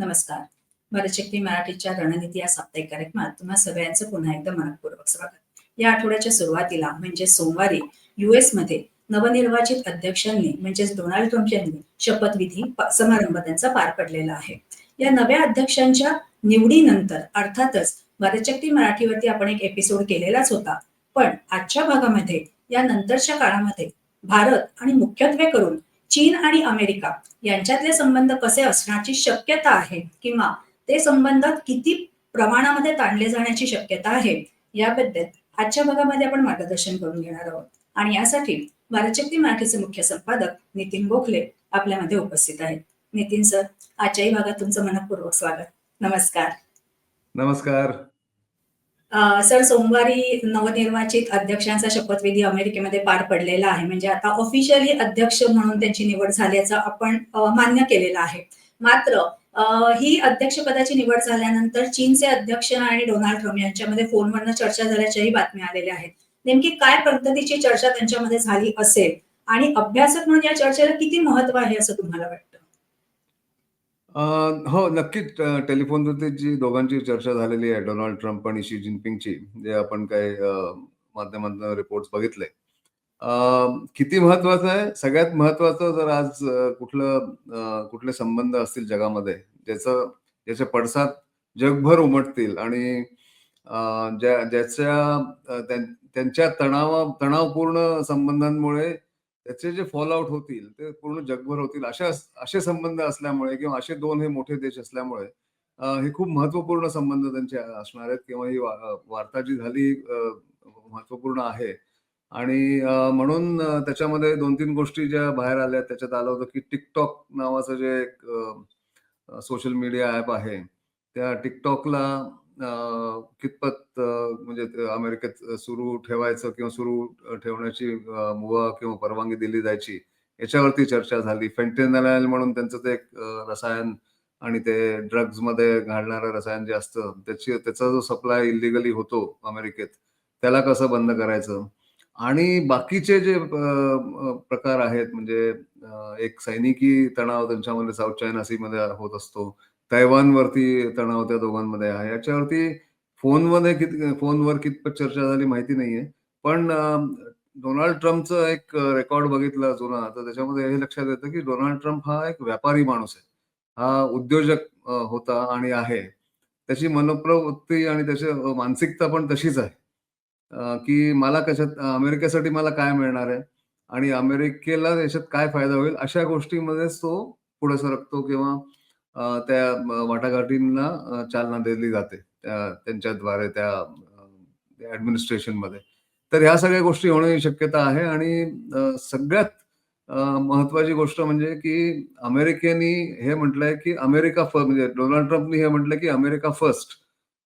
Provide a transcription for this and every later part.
नमस्कार. भारतशक्ती मराठीच्या रणनीती या साप्ताहिक कार्यक्रमात तुम्हा सगळ्यांचं पुन्हा एकदा मनपूर्वक स्वागत. या आठवड्याच्या सुरुवातीला म्हणजे सोमवारी युएसमध्ये नवनिर्वाचित अध्यक्षांनी म्हणजेच डोनाल्ड ट्रम्प यांनी शपथविधी समारंभ त्यांचा पार पडलेला आहे. या नव्या अध्यक्षांच्या निवडीनंतर अर्थातच भारतशक्ती मराठीवरती आपण एक एपिसोड केलेलाच होता. पण आजच्या भागामध्ये या नंतरच्या काळामध्ये भारत आणि मुख्यत्वे करून चीन आणि अमेरिका यांच्यातले संबंध कसे असण्याची शक्यता आहे किंवा ते संबंध किती प्रमाणामध्ये ताणले जाण्याची शक्यता आहे याबद्दल आजच्या भागामध्ये आपण मार्गदर्शन करून घेणार आहोत. आणि यासाठी भारतशक्ती मराठीचे मुख्य संपादक नितीन गोखले आपल्यामध्ये उपस्थित आहेत. नितीन सर आजच्याही भागात तुमचं मनपूर्वक स्वागत. नमस्कार. नमस्कार. सर सोमवारी नवनिर्वाचित अध्यक्षांचा शपथविधी अमेरिकेमध्ये पार पडलेला आहे. म्हणजे आता ऑफिशियली अध्यक्ष म्हणून त्यांची निवड झाल्याचं आपण मान्य केलेलं आहे. मात्र ही अध्यक्षपदाची निवड झाल्यानंतर चीनचे अध्यक्ष आणि डोनाल्ड ट्रम्प यांच्यामध्ये फोनवरनं चर्चा झाल्याच्याही बातम्या आलेल्या आहेत. नेमकी काय पद्धतीची चर्चा त्यांच्यामध्ये झाली असेल? आणि अभ्यासक म्हणून या चर्चेला किती महत्त्व आहे असं तुम्हाला वाटतं? हो नक्कीच. अं, टेलिफोनवरती जी दोघांची चर्चा झालेली आहे डोनाल्ड ट्रम्प आणि शी जिनपिंगची जे आपण काही अं, माध्यमांतून रिपोर्ट बघितले. किती महत्वाचं आहे? सगळ्यात महत्वाचं जर आज कुठलं कुठले संबंध असतील जगामध्ये ज्याचं ज्याचे पडसाद जगभर उमटतील आणि ज्या ज्याच्या त्यां- त्यांच्या तणाव तणावपूर्ण संबंधांमुळे त्याचे जे फॉलआउट होतील ते पूर्ण जगभर होतील अशा असे संबंध असल्यामुळे किंवा असे दोन हे मोठे देश असल्यामुळे हे खूप महत्त्वपूर्ण संबंध त्यांचे असणार आहेत किंवा ही वा- वार्ता जी झाली महत्त्वपूर्ण आहे. आणि म्हणून त्याच्यामध्ये दोन तीन गोष्टी ज्या बाहेर आल्या त्याच्यात आलं होतं की टिकटॉक नावाचं जे एक सोशल मीडिया ऍप आहे त्या टिकटॉकला कितपत म्हणजे अमेरिकेत सुरू ठेवायचं किंवा सुरू ठेवण्याची मुभा किंवा परवानगी दिली जायची याच्यावरती चर्चा झाली. फेंटेनॉल म्हणून त्यांचं ते एक रसायन आणि ते ड्रग्जमध्ये घालणारं रसायन जे असतं त्याची त्याचा जो सप्लाय इलिगली होतो अमेरिकेत त्याला कसं बंद करायचं? आणि बाकीचे जे प्रकार आहेत म्हणजे एक सैनिकी तणाव त्यांच्यामध्ये साऊथ चायना सीमध्ये होत असतो तैवानवरती तणाव त्या दोघांमध्ये आहे. याच्यावरती फोनमध्ये कित फोनवर कितपत चर्चा झाली माहिती नाहीये. पण डोनाल्ड ट्रम्पचं एक रेकॉर्ड बघितलं जुना. तर त्याच्यामध्ये हे लक्षात येतं की डोनाल्ड ट्रम्प हा एक व्यापारी माणूस आहे. हा उद्योजक होता आणि आहे. त्याची मनोप्रवृत्ती आणि त्याची मानसिकता पण तशीच आहे. की मला कशात अमेरिकेसाठी मला काय मिळणार आहे? आणि अमेरिकेला त्याच्यात काय फायदा होईल? अशा गोष्टीमध्येच तो पुढे सरकतो किंवा त्या वाटाघाटींना चालना दिली जाते. त्या त्यांच्याद्वारे त्या ऍडमिनिस्ट्रेशनमध्ये तर ह्या सगळ्या गोष्टी होण्याची शक्यता आहे आणि सगळ्यात महत्वाची गोष्ट म्हणजे की अमेरिकेनी हे म्हटलंय की अमेरिका फर्स्ट म्हणजे डोनाल्ड ट्रम्पनी हे म्हटलंय की अमेरिका फर्स्ट.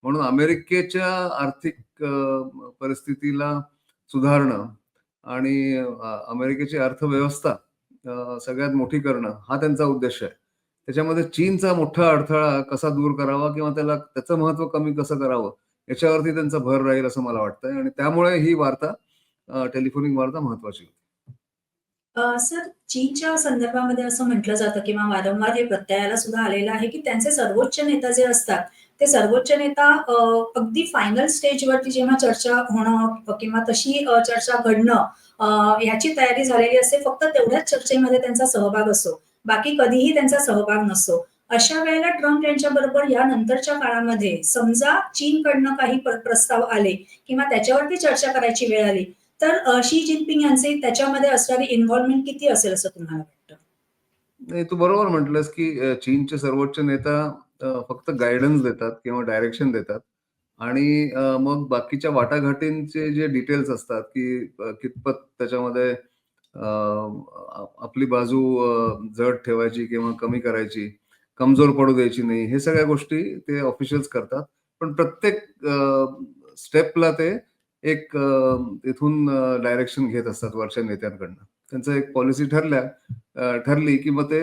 म्हणून अमेरिकेच्या आर्थिक परिस्थितीला सुधारणं आणि अमेरिकेची अर्थव्यवस्था सगळ्यात मोठी करणं हा त्यांचा उद्देश आहे. त्याच्यामध्ये चीनचा मोठा अडथळा कसा दूर करावा किंवा त्याला त्याचं महत्त्व कमी कसं करावं याच्यावरती त्यांचा भर राहील असं मला वाटतंय. आणि त्यामुळे ही वार्ता टेलिफोनिक वार्ता महत्वाची होती. सर चीनच्या संदर्भामध्ये असं म्हटलं जातं किंवा वारंवार हे प्रत्ययाला सुद्धा आलेलं आहे की त्यांचे सर्वोच्च नेता जे असतात ते सर्वोच्च नेता अगदी फायनल स्टेजवरती जेव्हा चर्चा होणं किंवा तशी चर्चा घडणं याची ह्याची तयारी झालेली असते फक्त तेवढ्याच चर्चेमध्ये त्यांचा सहभाग असतो. बाकी कधीही त्यांचा सहभाग नसतो अशा वेळेला ट्रम्प यांच्या बरोबर या नंतरच्या काळामध्ये समजा चीनकडनं काही प्रस्ताव आले किंवा त्याच्यावरती चर्चा करायची वेळ आली तर शी जिनपिंग यांचे त्याच्यामध्ये असणारी इन्व्हॉल्वमेंट किती असेल असं तुम्हाला वाटतं? नाही तू बरोबर म्हटलंस की चीनचे सर्वोच्च नेता फक्त गायडन्स देतात किंवा डायरेक्शन देतात. आणि मग बाकीच्या वाटाघाटींचे जे डिटेल्स असतात की कितपत त्याच्यामध्ये आपली बाजू जड ठेवायची किंवा कमी करायची कमजोर पडू द्यायची नाही हे सगळ्या गोष्टी ते ऑफिशियल्स करतात. पण प्रत्येक स्टेपला ते एक तिथून डायरेक्शन घेत असतात वरच्या नेत्यांकडनं. त्यांचं एक पॉलिसी ठरल्या ठरली की मग ते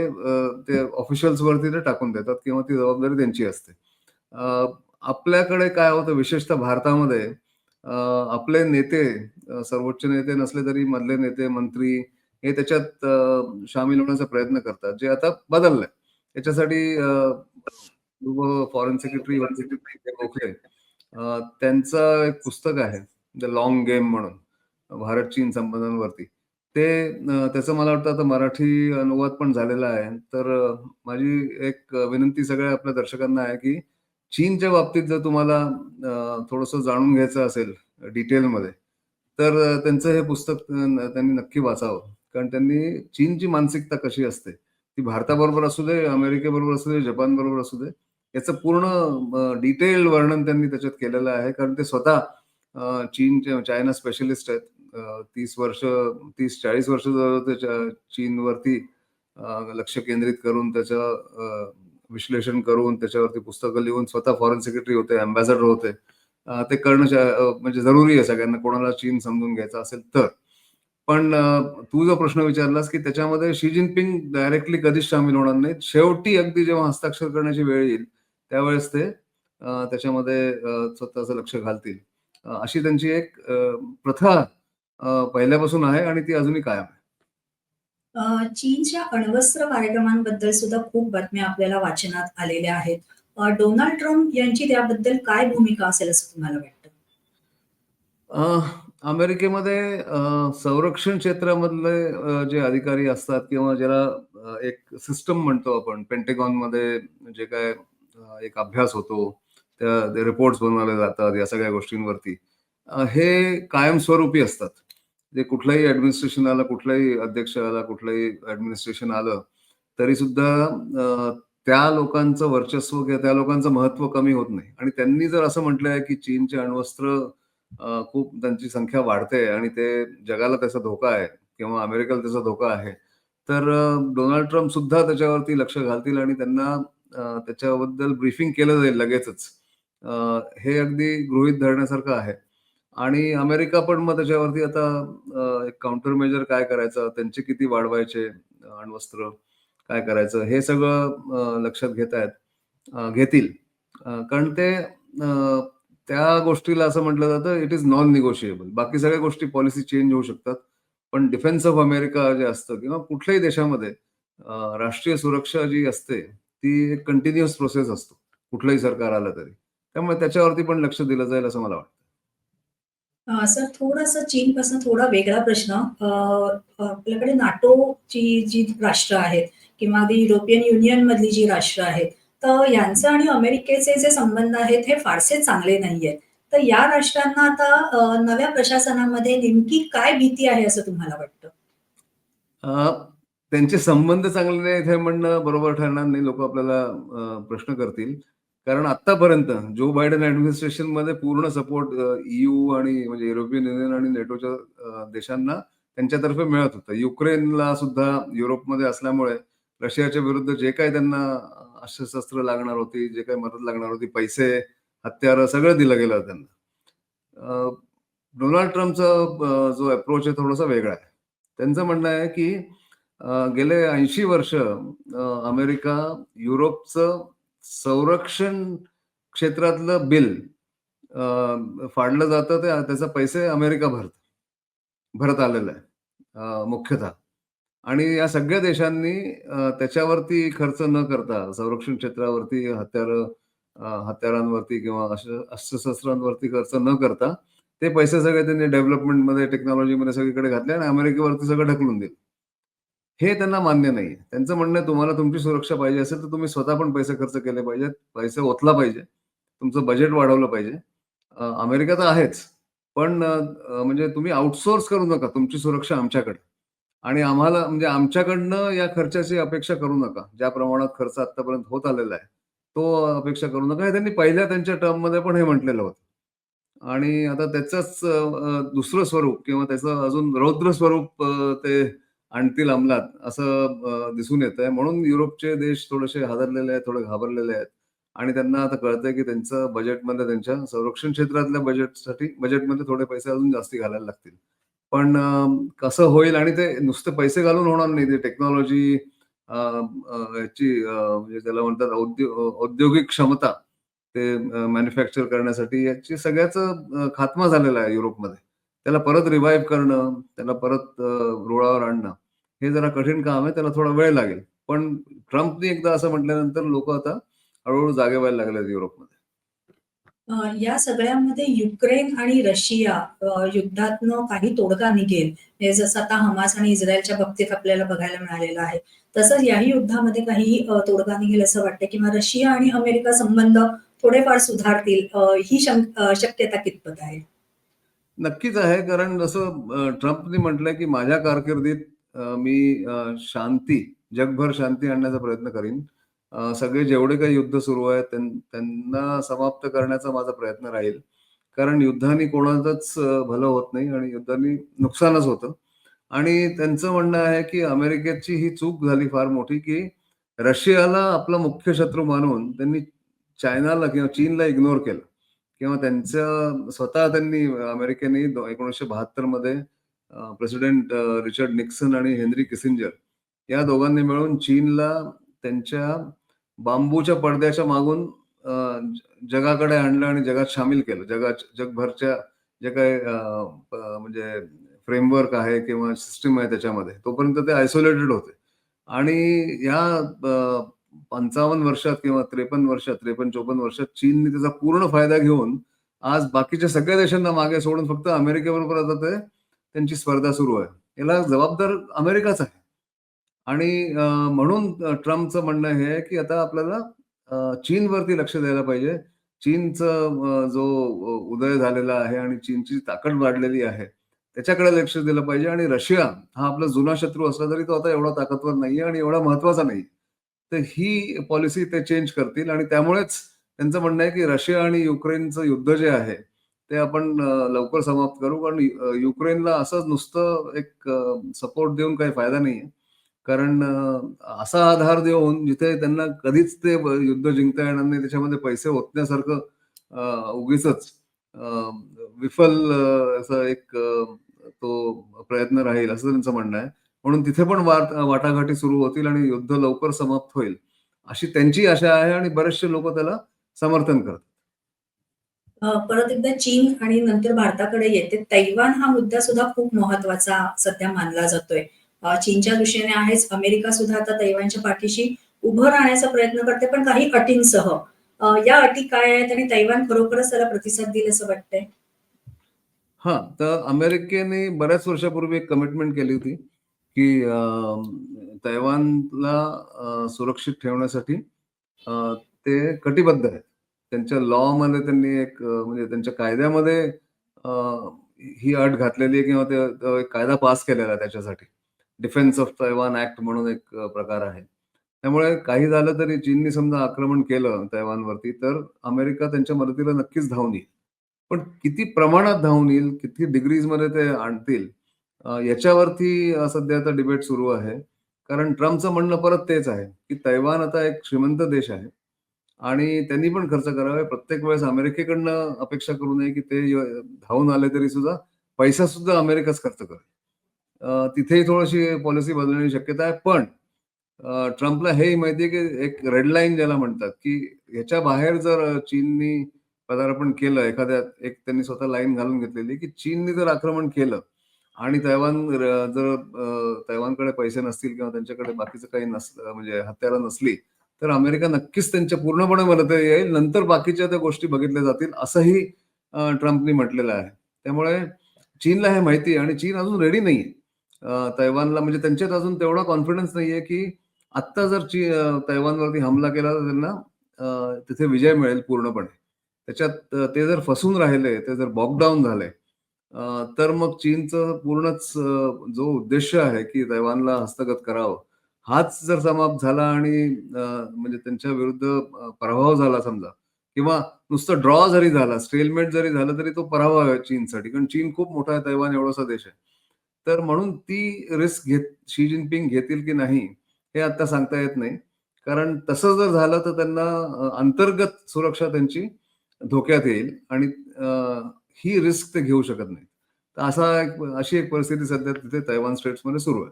ते ऑफिशियल्स वरती ते टाकून देतात किंवा ती जबाबदारी त्यांची असते. आपल्याकडे काय होतं विशेषतः भारतामध्ये आपले नेते सर्वोच्च नेते नसले तरी मधले नेते मंत्री हे त्याच्यात सामील होण्याचा प्रयत्न करतात. जे आता बदललंय. याच्यासाठी फॉरेन सेक्रेटरी गोखले त्यांचं एक पुस्तक आहे द लॉंग गेम म्हणून भारत चीन संबंधांवरती. ते त्याचं मला वाटतं आता मराठी अनुवाद पण झालेला आहे. तर माझी एक विनंती सगळ्या आपल्या दर्शकांना आहे की चीनच्या बाबतीत जर तुम्हाला थोडस जाणून घ्यायचं असेल डिटेलमध्ये तर त्यांचं हे पुस्तक त्यांनी नक्की वाचावं. कारण त्यांनी चीनची मानसिकता कशी असते ती भारताबरोबर असू दे अमेरिकेबरोबर असू दे जपान बरोबर असू दे याचं पूर्ण डिटेल वर्णन त्यांनी त्याच्यात केलेलं आहे. कारण ते स्वतः चीनचे चायना स्पेशलिस्ट आहेत. तीस वर्ष तीस चाळीस वर्ष जवळ ते चीनवरती लक्ष केंद्रित करून त्याचं विश्लेषण करून त्याच्यावरती पुस्तकं लिहून स्वतः फॉरेन सेक्रेटरी होते अँबॅसेडर होते. ते करणं म्हणजे जरुरी आहे सगळ्यांना कोणाला चीन समजून घ्यायचा असेल तर. पण तू जो प्रश्न विचारलास की त्याच्यामध्ये शी जिनपिंग डायरेक्टली कधीच सामील होणार नाहीत. शेवटी अगदी जेव्हा हस्ताक्षर करण्याची वेळ येईल त्यावेळेस ते त्याच्यामध्ये स्वतःचं लक्ष घालतील. अशी त्यांची एक प्रथा पहिल्यापासून आहे आणि ती अजूनही कायम आहे. चीनच्या अण्वस्त्र कार्यक्रमांबद्दल सुद्धा खूप बातम्या आपल्याला वाचनात आलेल्या आहेत. डोनाल्ड ट्रम्प यांची त्याबद्दल काय भूमिका असेल असं तुम्हाला वाटतं? अमेरिकेमध्ये संरक्षण क्षेत्रामधले जे अधिकारी असतात किंवा ज्याला एक सिस्टम म्हणतो आपण पेंटेगॉनमध्ये जे काय एक अभ्यास होतो त्या रिपोर्ट्स बनवले जातात या सगळ्या गोष्टींवरती. हे कायमस्वरूपी असतात. जे कुठलंही ऍडमिनिस्ट्रेशन आलं कुठलाही अध्यक्ष आला कुठलंही ऍडमिनिस्ट्रेशन आलं तरी सुद्धा त्या लोकांचं वर्चस्व किंवा त्या लोकांचं महत्त्व कमी होत नाही. आणि त्यांनी जर असं म्हटलंय की चीनचे अण्वस्त्र खूप त्यांची संख्या वाढते आणि ते जगाला त्याचा धोका आहे किंवा अमेरिकेला त्याचा धोका आहे तर डोनाल्ड ट्रम्प सुद्धा त्याच्यावरती लक्ष घालतील आणि त्यांना त्याच्याबद्दल ब्रीफिंग केलं जाईल लगेचच. हे अगदी गृहीत धरण्यासारखं आहे. आणि अमेरिका पण मग त्याच्यावरती आता अ, एक काउंटर मेजर काय करायचं? त्यांचे किती वाढवायचे? अण्वस्त्र काय करायचं? हे सगळं अ, लक्षात घेत आहेत. अ, घेतील. अ, कारण ते अ, त्या गोष्टीला असं म्हटलं जातं इट इज नॉन निगोशिएबल बाकी सगळ्या गोष्टी पॉलिसी चेंज होऊ शकतात. पण डिफेन्स ऑफ अमेरिका जे असतं किंवा कुठल्याही देशामध्ये अ, राष्ट्रीय सुरक्षा जी असते ती एक कंटिन्युअस प्रोसेस असतो. कुठलंही सरकार आलं तरी. त्यामुळे त्याच्यावरती पण लक्ष दिलं जाईल असं मला वाटतं. सर थोडंसं चीनपासून थोडा वेगळा प्रश्न आपल्याकडे नाटोची जी राष्ट्र आहेत किंवा अगदी युरोपियन युनियन मधली जी राष्ट्र आहेत तर यांचं आणि अमेरिकेचे जे संबंध आहेत हे फारसे चांगले नाहीयेत तर या राष्ट्रांना आता नव्या प्रशासनामध्ये नेमकी काय भीती आहे असं तुम्हाला वाटतं? त्यांचे संबंध चांगले नाहीत हे म्हणणं बरोबर ठरणार नाही. लोक आपल्याला प्रश्न करतील. कारण आतापर्यंत जो बायडन ऍडमिनिस्ट्रेशनमध्ये पूर्ण सपोर्ट ईयू आणि म्हणजे युरोपियन युनियन आणि नेटोच्या देशांना त्यांच्यातर्फे मिळत होतं. युक्रेनला सुद्धा युरोपमध्ये असल्यामुळे रशियाच्या विरुद्ध जे काही त्यांना अस्त्रशस्त्र लागणार होती जे काही मदत लागणार होती पैसे हत्यारं सगळं दिलं गेलं त्यांना. डोनाल्ड ट्रम्पचा जो अप्रोच आहे थोडासा वेगळा आहे. त्यांचं म्हणणं आहे की गेले ऐंशी वर्ष अमेरिका युरोपचं संरक्षण क्षेत्रातलं बिल फाडलं जातं ते त्याचा पैसे अमेरिका भरत भरत आलेलं आहे मुख्यतः. आणि या सगळ्या देशांनी त्याच्यावरती खर्च न करता संरक्षण क्षेत्रावरती हत्यार हत्यारांवरती किंवा अस्त्रशस्त्रांवरती खर्च न करता ते पैसे सगळे त्यांनी डेव्हलपमेंटमध्ये टेक्नॉलॉजीमध्ये सगळीकडे घातले आणि अमेरिकेवरती सगळं ढकलून दिलं. हे त्यांना मान्य नाहीये. त्यांचं म्हणणं आहे तुम्हाला तुमची सुरक्षा पाहिजे असेल तर तुम्ही स्वतः पण पैसे खर्च केले पाहिजेत. पैसे ओतला पाहिजे. तुमचं बजेट वाढवलं पाहिजे. अमेरिका तर आहेच. पण म्हणजे तुम्ही आउटसोर्स करू नका तुमची सुरक्षा आमच्याकडे. आणि आम्हाला म्हणजे आमच्याकडनं या खर्चाची अपेक्षा करू नका. ज्या प्रमाणात खर्च आतापर्यंत होत आलेला आहे तो अपेक्षा करू नका. हे त्यांनी पहिल्या त्यांच्या टर्ममध्ये पण हे म्हटलेलं होतं. आणि आता त्याचंच दुसरं स्वरूप किंवा त्याचं अजून रौद्र स्वरूप ते आणतील अंमलात असं दिसून दिसून येतंय. म्हणून युरोपचे देश थोडेसे हादरलेले आहेत थोडे घाबरलेले आहेत. आणि त्यांना आता कळतंय की त्यांचं बजेटमध्ये त्यांच्या संरक्षण क्षेत्रातल्या बजेटसाठी बजेटमध्ये थोडे पैसे अजून जास्ती घालायला लागतील. पण कसं होईल आणि ते नुसते पैसे घालून होणार नाही. ते टेक्नॉलॉजी याची म्हणजे त्याला म्हणतात औद्यो औद्योगिक क्षमता ते मॅन्युफॅक्चर करण्यासाठी याची सगळ्याच खात्मा झालेला आहे युरोपमध्ये. त्याला परत रिवाईव्ह करणं त्याला परत रुळावर आणणं हे जरा कठीण काम आहे त्याला थोडा वेळ लागेल. पण ट्रम्पनी एकदा असं म्हटल्यानंतर लोक आता हळूहळू जागे व्हायला लागलेत युरोपमध्ये. या सगळ्यामध्ये युक्रेन आणि रशिया युद्धातनं काही तोडगा निघेल हे जसं आता हमास आणि इस्रायलच्या बाबतीत आपल्याला बघायला मिळालेलं आहे तसंच याही युद्धामध्ये काही तोडगा निघेल असं वाटतं किंवा रशिया आणि अमेरिका संबंध थोडेफार सुधारतील ही शक्यता कितपत आहे? नक्कीच आहे कारण जसं ट्रम्पनी म्हटलंय की माझ्या कारकिर्दीत मी शांती जगभर शांती आणण्याचा प्रयत्न करीन. सगळे जेवढे काही युद्ध सुरू आहेत त्यांना समाप्त करण्याचा माझा प्रयत्न राहील. कारण युद्धाने कोणाचंच भलं होत नाही आणि युद्धाने नुकसानच होतं. आणि त्यांचं म्हणणं आहे की अमेरिकेची ही चूक झाली फार मोठी की रशियाला आपला मुख्य शत्रू मानून त्यांनी चायनाला किंवा चीनला इग्नोर केलं. किंवा त्यांचं स्वतः त्यांनी अमेरिकेने एकोणीसशे बहात्तरमध्ये प्रेसिडेंट रिचर्ड निक्सन आणि हेनरी किसिंजर या दोघांनी मिळून चीनला त्यांच्या बांबूच्या पडद्याच्या मागून जगाकडे आणलं आणि जगात सामील केलं. जगा जगभरच्या जे काही म्हणजे फ्रेमवर्क आहे किंवा सिस्टीम आहे त्याच्यामध्ये तोपर्यंत ते आयसोलेटेड होते. आणि या पंचावन्न वर्षात किंवा त्रेपन्न वर्षात त्रेपन्न चोपन्न वर्षात चीनने त्याचा पूर्ण फायदा घेऊन आज बाकीच्या सगळ्या देशांना मागे सोडून फक्त अमेरिकेबरोबर आता ते त्यांची स्पर्धा सुरू आहे. याला जबाबदार अमेरिकाच आहे. आणि म्हणून ट्रम्पचं म्हणणं हे की आता आपल्याला चीनवरती लक्ष द्यायला पाहिजे. चीनचं जो उदय झालेला आहे आणि चीनची ताकद वाढलेली आहे त्याच्याकडे लक्ष दिलं पाहिजे. आणि रशिया हा आपला जुना शत्रू असला तरी तो आता एवढा ताकदवर नाहीये आणि एवढा महत्त्वाचा नाही तर ही पॉलिसी ते चेंज करतील. आणि त्यामुळेच त्यांचं म्हणणं आहे की रशिया आणि युक्रेनचं युद्ध जे आहे ते आपण लवकर समाप्त करू. कारण युक्रेनला असंच नुसतं एक सपोर्ट देऊन काही फायदा नाहीये. कारण असा आधार देऊन जिथे त्यांना कधीच ते युद्ध जिंकता येणार नाही त्याच्यामध्ये पैसे ओतण्यासारखं उगीच विफल असं एक तो प्रयत्न राहील असं त्यांचं म्हणणं आहे. म्हणून तिथे पण वाट वाटाघाटी सुरू होतील आणि युद्ध लवकर समाप्त होईल. अशी त्यांची आशा आहे आणि बरेचसे लोक त्याला समर्थन करतात. परत एकदा चीन आणि नंतर भारताकडे येते. तैवान हा मुद्दा सुद्धा खूप महत्त्वाचा सध्या मानला जातोय. चीनच्या दृष्टीने आहेच. अमेरिका सुद्धा आता तैवानच्या पाठीशी उभं राहण्याचा प्रयत्न करते पण काही अटींसह. या अटी काय आहेत आणि तैवान खरोखरच त्याला प्रतिसाद देईल असं वाटतंय? हा तर अमेरिकेने बऱ्याच वर्षापूर्वी एक कमिटमेंट केली होती. की तैवानला सुरक्षित ठेवण्यासाठी ते कटिबद्ध आहेत. त्यांच्या लॉ मध्ये त्यांनी एक म्हणजे त्यांच्या कायद्यामध्ये ही अट घातलेली आहे किंवा ते एक कायदा पास केलेला आहे त्याच्यासाठी. डिफेन्स ऑफ तैवान ऍक्ट म्हणून एक प्रकार आहे. त्यामुळे काही झालं तरी चीननी समजा आक्रमण केलं तैवानवरती तर अमेरिका त्यांच्या मदतीला नक्कीच धावून येईल. पण किती प्रमाणात धावून येईल किती डिग्रीजमध्ये ते आणतील याच्यावरती सध्या आता डिबेट सुरू आहे. कारण ट्रम्पचं म्हणणं परत तेच आहे की तैवान आता एक श्रीमंत देश आहे आणि त्यांनी पण खर्च करावे. प्रत्येक वेळेस अमेरिकेकडनं अपेक्षा करू नये की ते धावून आले तरी सुद्धा पैसा सुद्धा अमेरिकाच खर्च करेल. तिथेही थोडीशी पॉलिसी बदलण्याची शक्यता आहे. पण ट्रम्पला हेही माहिती आहे की एक रेड लाईन ज्याला म्हणतात की ह्याच्या बाहेर जर चीननी पदार्पण केलं एखाद्या एक त्यांनी स्वतः लाईन घालून घेतलेली की चीननी जर आक्रमण केलं आणि तैवान जर तैवानकडे पैसे नसतील किंवा त्यांच्याकडे बाकीचं काही नसलं म्हणजे हत्यारं नसली तर अमेरिका नक्कीच त्यांच्या पूर्णपणे मदत येईल. नंतर बाकीच्या त्या गोष्टी बघितल्या जातील असंही ट्रम्पनी म्हटलेलं आहे. त्यामुळे चीनला हे माहिती आहे आणि चीन अजून रेडी नाहीये. तैवानला म्हणजे त्यांच्यात अजून तेवढा कॉन्फिडन्स नाहीये की आत्ता जर ची तैवानवरती हमला केला तर त्यांना तिथे विजय मिळेल पूर्णपणे. त्याच्यात ते जर फसून राहिले ते जर बॉकडाऊन झाले तर मग चीनचं पूर्णच जो उद्देश आहे की तैवानला हस्तगत करावं हाच जर समाप्त झाला आणि म्हणजे त्यांच्या विरुद्ध पराभव झाला समजा किंवा नुसतं ड्रॉ जरी झाला स्टेलमेट जरी झालं तरी तो पराभव आहे चीनसाठी कारण चीन खूप मोठा आहे तैवान एवढासा देश आहे. तर म्हणून ती रिस्क घेत शी जिनपिंग घेतील की नाही हे आता सांगता येत नाही. कारण तसं जर झालं तर त्यांना अंतर्गत सुरक्षा त्यांची धोक्यात येईल आणि ही रिस्क ते घेऊ शकत नाही तर असा अशी एक परिस्थिती सध्या तिथे तैवान स्टेट्समध्ये सुरू आहे.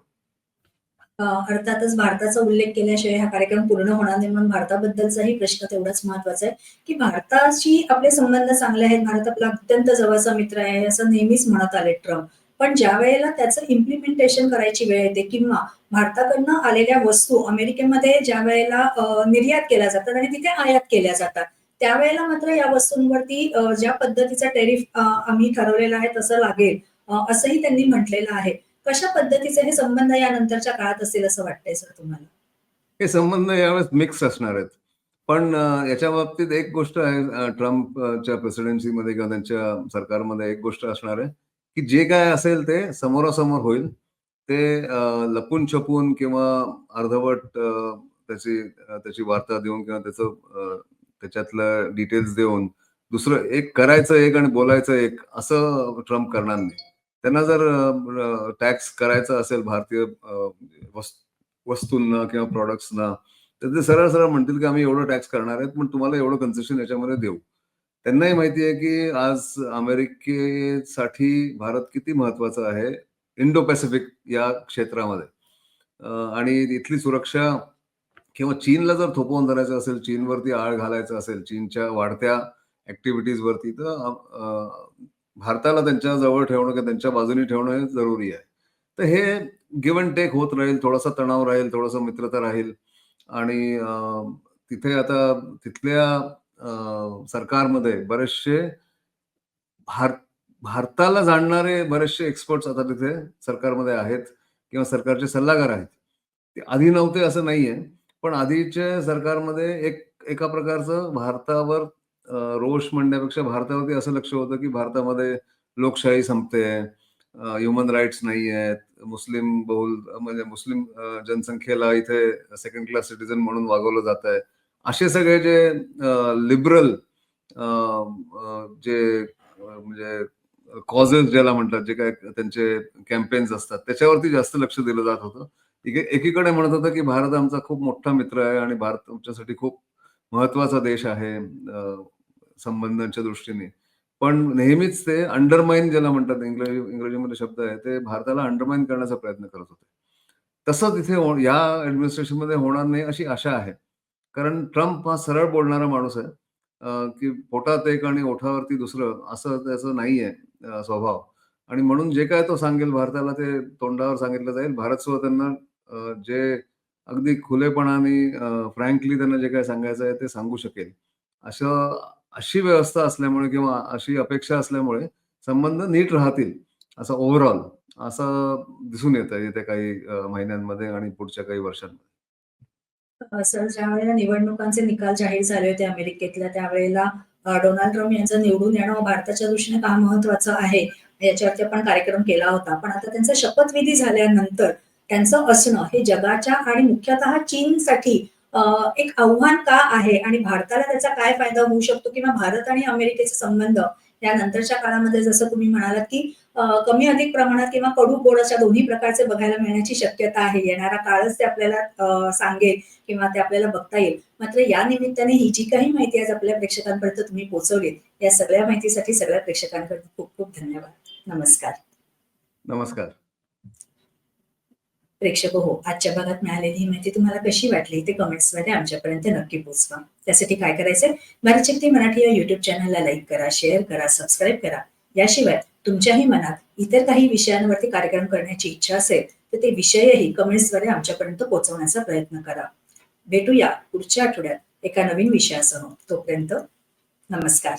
अर्थातच भारताचा उल्लेख केल्याशिवाय हा कार्यक्रम पूर्ण होणार नाही म्हणून भारताबद्दलचाही प्रश्न तेवढाच महत्त्वाचा आहे की भारताशी आपले संबंध चांगले आहेत भारत आपला अत्यंत जवळचा मित्र आहे असं नेहमीच म्हणत आले ट्रम्प. पण ज्या वेळेला त्याचं इम्प्लिमेंटेशन करायची वेळ येते किंवा भारताकडनं आलेल्या वस्तू अमेरिकेमध्ये ज्या वेळेला निर्यात केल्या जातात आणि तिथे आयात केल्या जातात त्यावेळेला मात्र या वस्तूंवरती ज्या पद्धतीचा टेरिफ आम्ही ठरवलेला आहे तसं लागेल असंही त्यांनी म्हटलेलं आहे. कशा पद्धतीचे हे संबंध यानंतरच्या काळात असेल असं वाटतंय सर तुम्हाला? हे संबंध यावेळेस मिक्स असणार आहेत. पण याच्या बाबतीत एक गोष्ट आहे ट्रम्पच्या प्रेसिडेन्सीमध्ये किंवा त्यांच्या सरकारमध्ये एक गोष्ट असणार आहे की जे काय असेल ते समोरासमोर होईल. ते लपून छपून किंवा अर्धवट त्याची त्याची वार्ता देऊन किंवा त्याचं त्याच्यातलं डिटेल्स देऊन दुसरं एक करायचं एक आणि बोलायचं एक असं ट्रम्प करणार नाही. त्यांना जर टॅक्स करायचा असेल भारतीय वस्तूंना किंवा प्रॉडक्ट्सना तर ते सरळ सरळ म्हणतील की आम्ही एवढं टॅक्स करणार आहेत पण तुम्हाला एवढं कन्सेशन याच्यामध्ये देऊ. त्यांनाही माहिती आहे की आज अमेरिकेसाठी भारत किती महत्त्वाचा आहे इंडो पॅसिफिक या क्षेत्रामध्ये. आणि इथली सुरक्षा किंवा चीनला जर थोपवून धरायचं असेल चीनवरती आळ घालायचं असेल चीनच्या वाढत्या ऍक्टिव्हिटीज वरती तर भारताला त्यांच्या जवळ ठेवणं किंवा त्यांच्या बाजूने ठेवणं हे जरुरी आहे. तर हे गिव्ह अँड टेक होत राहील थोडासा तणाव राहील थोडासा मित्रता राहील आणि तिथे आता तिथल्या सरकारमध्ये बरेचसे भार भारताला जाणणारे बरेचसे एक्सपर्ट्स आता तिथे सरकारमध्ये आहेत किंवा सरकारचे सल्लागार आहेत. ते आधी नव्हते असं नाहीये. पण आधीच्या सरकारमध्ये एक एका प्रकारचं भारतावर रोष म्हणण्यापेक्षा भारतावरती असं लक्ष होतं की भारतामध्ये लोकशाही संपते. ह्युमन राईट्स नाही आहेत. मुस्लिम बहुल म्हणजे मुस्लिम जनसंख्येला इथे सेकंड क्लास सिटीजन म्हणून वागवलं जात आहे असे सगळे जे लिबरल जे म्हणजे कॉजेस ज्याला म्हणतात जे काय त्यांचे कॅम्पेन्स असतात त्याच्यावरती जास्त लक्ष दिलं जात होतं. एकीकडे म्हणत होतं की भारत आमचा खूप मोठा मित्र आहे आणि भारत आमच्यासाठी खूप महत्त्वाचा देश आहे संबंधांच्या दृष्टीने. पण नेहमीच ते अंडरमाइन ज्याला म्हणतात इंग्रजी इंग्रजीमध्ये शब्द आहे ते भारताला अंडरमाइन करण्याचा प्रयत्न करत होते. तसं तिथे हो- या ऍडमिनिस्ट्रेशनमध्ये होणार नाही अशी आशा आहे. कारण ट्रम्प हा सरळ बोलणारा माणूस आहे की पोटात एक आणि ओठावरती दुसरं असं त्याचं नाही आहे स्वभाव. आणि म्हणून जे काय तो सांगेल भारताला ते तोंडावर सांगितलं जाईल. भारत सुद्धा त्यांना जे अगदी खुलेपणाने फ्रँकली त्यांना जे काय सांगायचं आहे ते सांगू शकेल. असं अशी व्यवस्था असल्यामुळे किंवा अशी अपेक्षा असल्यामुळे संबंध नीट राहतील असं ओव्हरऑल असं दिसून येतं येत्या काही महिन्यांमध्ये आणि पुढच्या काही वर्षांमध्ये. सर ज्या वेळेला निवडणुकांचे निकाल जाहीर झाले होते अमेरिकेतल्या त्यावेळेला डोनाल्ड ट्रम्प यांचं निवडून येणं भारताच्या दृष्टीने का महत्वाचं आहे? याच्यावरती आपण कार्यक्रम केला होता. पण आता त्यांचा शपथविधी झाल्यानंतर त्यांचं असणं हे जगाच्या आणि मुख्यतः चीनसाठी एक आव्हान का आहे आणि भारताला त्याचा काय फायदा होऊ शकतो किंवा भारत आणि अमेरिकेचे संबंध या नंतरच्या काळामध्ये जसं तुम्ही म्हणालात की कमी अधिक प्रमाणात किंवा कडू गोड अशा दोन्ही प्रकारचे बघायला मिळण्याची शक्यता आहे. येणारा काळच ते आपल्याला सांगेल किंवा ते आपल्याला बघता येईल. मात्र या निमित्ताने ही जी काही माहिती आज आपल्या प्रेक्षकांपर्यंत तुम्ही पोहोचवली या सगळ्या माहितीसाठी सगळ्या प्रेक्षकांकडून खूप खूप धन्यवाद. नमस्कार. नमस्कार. प्रेक्षक हो आजच्या भागात मिळालेली ही माहिती तुम्हाला कशी वाटली? ते कमेंट्समध्ये आमच्यापर्यंत नक्की पोहोचवा. त्यासाठी काय करायचंय? भारत शक्ती मराठी या युट्यूब चॅनलला लाईक करा शेअर करा सबस्क्राईब करा. याशिवाय तुमच्याही मनात इतर काही विषयांवरती कार्यक्रम करण्याची इच्छा असेल तर ते विषयही कमेंट्सद्वारे आमच्यापर्यंत पोहोचवण्याचा प्रयत्न करा. भेटूया पुढच्या आठवड्यात एका नवीन विषयासह तोपर्यंत नमस्कार.